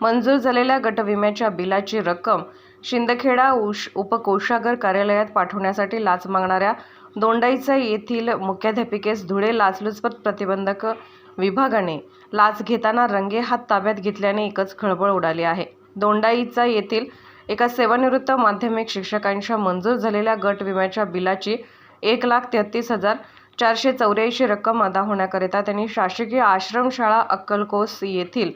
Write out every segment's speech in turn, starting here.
मंजूर झालेल्या गटविम्याच्या बिलाची रक्कम शिंदखेडा उश उपकोषागर कार्यालयात पाठवण्यासाठी लाच मागणाऱ्या दोंडाईचा येथील मुख्याध्यापिकेस धुळे लाचलुचपत प्रतिबंधक विभागाने लाच घेताना रंगेहात ताब्यात घेतल्याने एकच खळबळ उडाली आहे. दोंडाईचा येथील एका सेवानिवृत्त माध्यमिक शिक्षकांच्या मंजूर झालेल्या गट विम्याच्या बिलाची एक लाख तेहतीस हजार चारशे चौऱ्याऐंशी रक्कम अदा होण्याकरिता त्यांनी शासकीय आश्रमशाळा अक्कलकोस येथील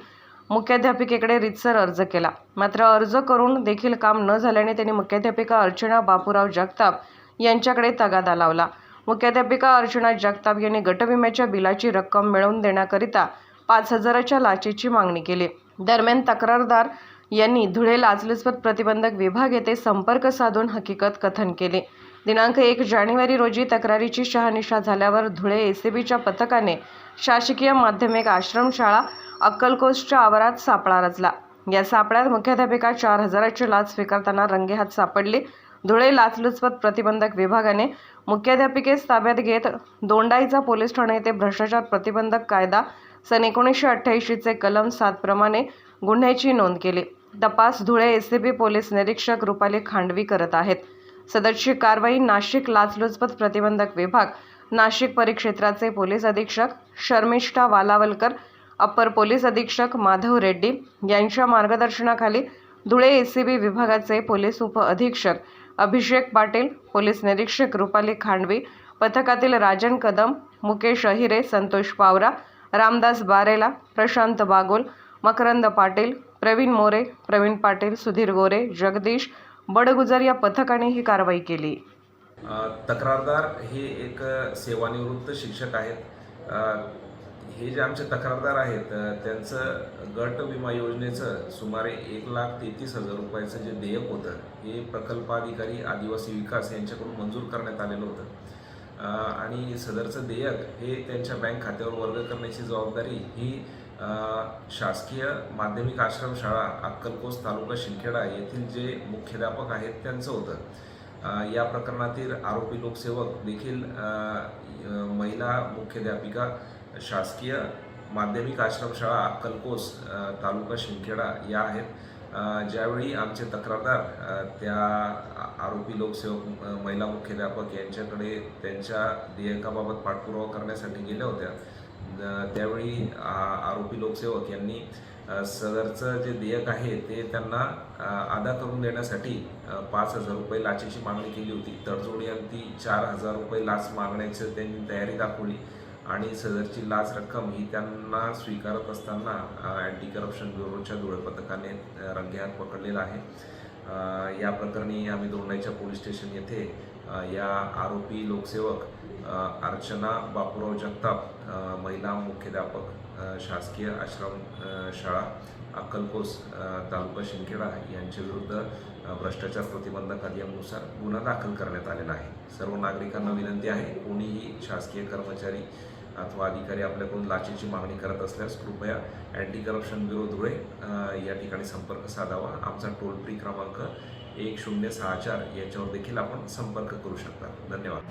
मुख्याध्यापिकेकडे रितसर अर्ज केला. मात्र अर्ज करून देखील काम न झाल्याने त्यांनी मुख्याध्यापिका अर्चना बापूराव जगताप यांच्याकडे तगादा लावला. मुख्याध्यापिका अर्चना जगताप यांनी गटविम्याच्या बिलाची रक्कम मिळवून देण्याकरिता पाच हजाराच्या लाचेची मागणी केली. दरम्यान तक्रारदार यांनी धुळे लाचलुचपत प्रतिबंधक विभाग येथे संपर्क साधून हकीकत कथन केले. दिनांक एक जानेवारी रोजी तक्रारीची शहानिशा झाल्यावर धुळे एसीबीच्या पथकाने शासकीय माध्यमिक आश्रमशाळा अक्कलकोसच्या आवारात सापळा रचला. या सापळ्यात मुख्याध्यापिका चार हजाराची लाच स्वीकारताना रंगेहात सापडली. धुळे लाचलुचपत प्रतिबंधक विभागाने मुख्याध्यापिकेस ताब्यात घेत दोंडाईचा पोलीस ठाणे येथे भ्रष्टाचार प्रतिबंधक कायदा सन एकोणीसशे अठ्ठ्याऐंशीचे कलम सातप्रमाणे गुन्ह्याची नोंद केली. तपास धुळे एसीबी पोलीस निरीक्षक रुपाली खांडवी करत आहेत. सदरची कारवाई नाशिक लाचलुचपत प्रतिबंधक विभाग नाशिक परिक्षेत्राचे पोलीस अधीक्षक शर्मिष्ठा वालावलकर अप्पर पोलीस अधीक्षक माधव रेड्डी यांच्या मार्गदर्शनाखाली धुळे ए सी बी विभागाचे पोलीस उपअधीक्षक अभिषेक पाटील पोलीस निरीक्षक रुपाली खांडवी पथकातील राजन कदम मुकेश अहिरे संतोष पावरा रामदास बारेला प्रशांत बागोल मकरंद पाटील प्रवीण मोरे प्रवीण पाटील सुधीर गोरे जगदीश बडगुजर या पथकाने ही कारवाई केली. तक्रारदार हे एक सेवानिवृत्त शिक्षक आहेत. हे जे आमचे तक्रारदार आहेत त्यांचं गट विमा योजनेचं सुमारे एक लाख तेहतीस हजार रुपयाचं जे देयक होतं हे प्रकल्पाधिकारी आदिवासी विकास यांच्याकडून मंजूर करण्यात आलेलं होतं. आणि सदरचं देयक हे त्यांच्या बँक खात्यावर वर्ग करण्याची जबाबदारी ही शासकीय माध्यमिक आश्रमशाळा अक्कलकोस तालुका शिंदखेडा येथील जे मुख्याध्यापक आहेत त्यांचं होतं. या प्रकरणातील आरोपी लोकसेवक देखील महिला मुख्याध्यापिका शासकीय माध्यमिक आश्रमशाळा अक्कलकोस तालुका शिंदखेडा या आहेत. ज्यावेळी आमचे तक्रारदार त्या आरोपी लोकसेवक महिला मुख्याध्यापक यांच्याकडे त्यांच्या देयकाबाबत पाठपुरावा करण्यासाठी गेल्या होत्या त्यावेळी आरोपी लोकसेवक यांनी सदरचं जे देयक आहे ते त्यांना अदा करून देण्यासाठी पाच हजार रुपये लाचेची मागणी केली होती. तडजोडी अगदी चार हजार रुपये लाच मागण्याची त्यांनी तयारी दाखवली. आणि सदरची लाच रक्कम ही त्यांना स्वीकारत असताना अँटी करप्शन ब्युरोच्या धुळे पथकाने रंगेहात पकडलेला आहे. या प्रकरणी आम्ही दोंडाईच्या पोलीस स्टेशन येथे या आरोपी लोकसेवक अर्चना बापूराव जगताप महिला मुख्याध्यापक शासकीय आश्रम शाळा अक्कलकोस तालुका शिंदखेडा यांच्या विरुद्ध भ्रष्टाचार प्रतिबंधक अधिनियमानुसार गुन्हा दाखल करण्यात आलेला आहे. सर्व नागरिकांना विनंती आहे कोणीही शासकीय कर्मचारी अथवा अधिकारी आपल्याकडून लाचेची मागणी करत असल्यास कृपया अँटी करप्शन ब्युरो धुळे या ठिकाणी संपर्क साधावा. आमचा टोल फ्री क्रमांक एक शून्य सहा चार याच्यावर देखील आपण संपर्क करू शकता. धन्यवाद.